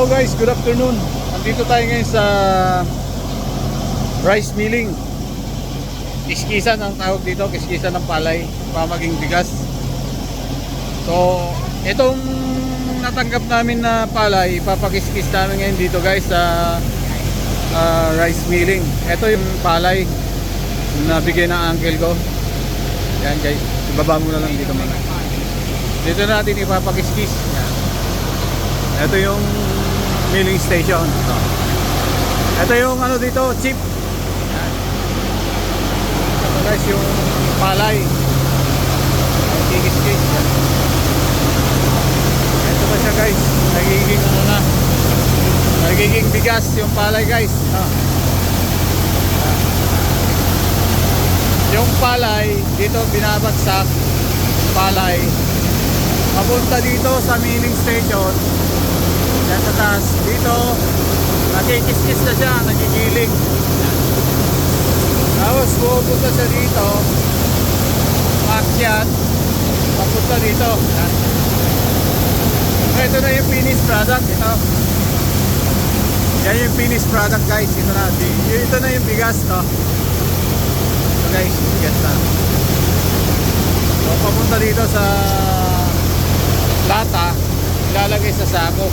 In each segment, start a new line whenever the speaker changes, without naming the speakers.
Hello guys, good afternoon. Nandito tayo ngayon sa rice milling. Kiskisan ang tawag dito, kiskisan ng palay, pamaging bigas. So, itong natanggap namin na palay, ipapakiskis namin ngayon dito guys sa ah, rice milling. Ito yung palay na bigay ng uncle ko. Yan guys, ibaba mo na lang dito muna. Dito natin ipapakiskis. Ito yung milling station. Ito. Yung ano dito, chip. Ito guys, yung palay. Kikis-kis. Ito pa siya guys. Nagiging ano na. Nagiging bigas yung palay guys. Ah. Yung palay, dito binabagsak. Palay. Papunta dito sa milling station. Yan sa taas. Dito, nakikis-kis na siya, nagigiling. Tapos pupunta siya dito. Akyat. Papunta dito. Yan. Ito na yung finished product. Ito. Yan yung finished product guys. Ito na. Ito na yung bigas to. Ito guys, bigas na. So, papunta dito sa lata, ilalagay sa sako.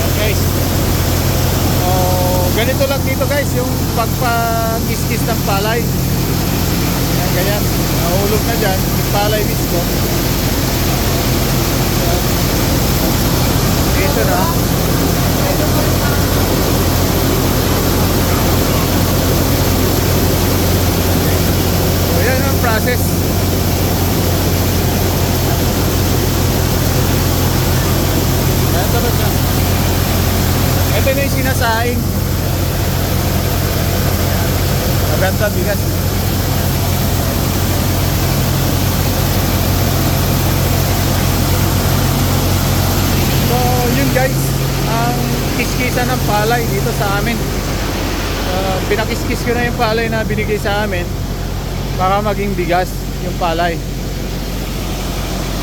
Yan, guys. So, ganito lang dito guys, yung pagpag-kiskis ng palay. Yan, ganyan. Nahulog na dyan, yung palay mismo. Dito na. So, yan ang process. Ito na siya. Ito na yung sinasaing. Maganda bigas. So, yun guys. Ang kiskisan ng palay dito sa amin. Uh, pinakiskis ko na yung palay na binigay sa amin para maging bigas yung palay.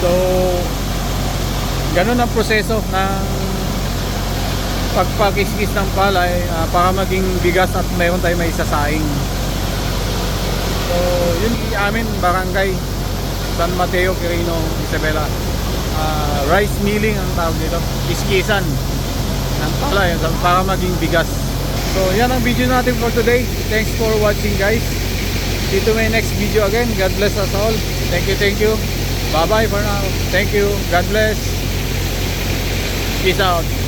So, ganun ang proseso ng pagpakiskis ng palay ah, para maging bigas at mayroon tayo may sasaing. Yun amin barangay San Mateo, Quirino, Isabela. Ah, rice milling ang tawag dito. Kiskisan ng palay para maging bigas. So, yan ang video natin for today. Thanks for watching guys. See to my next video again. God bless us all. Thank you, thank you. Bye-bye for now. Thank you. God bless. Peace out.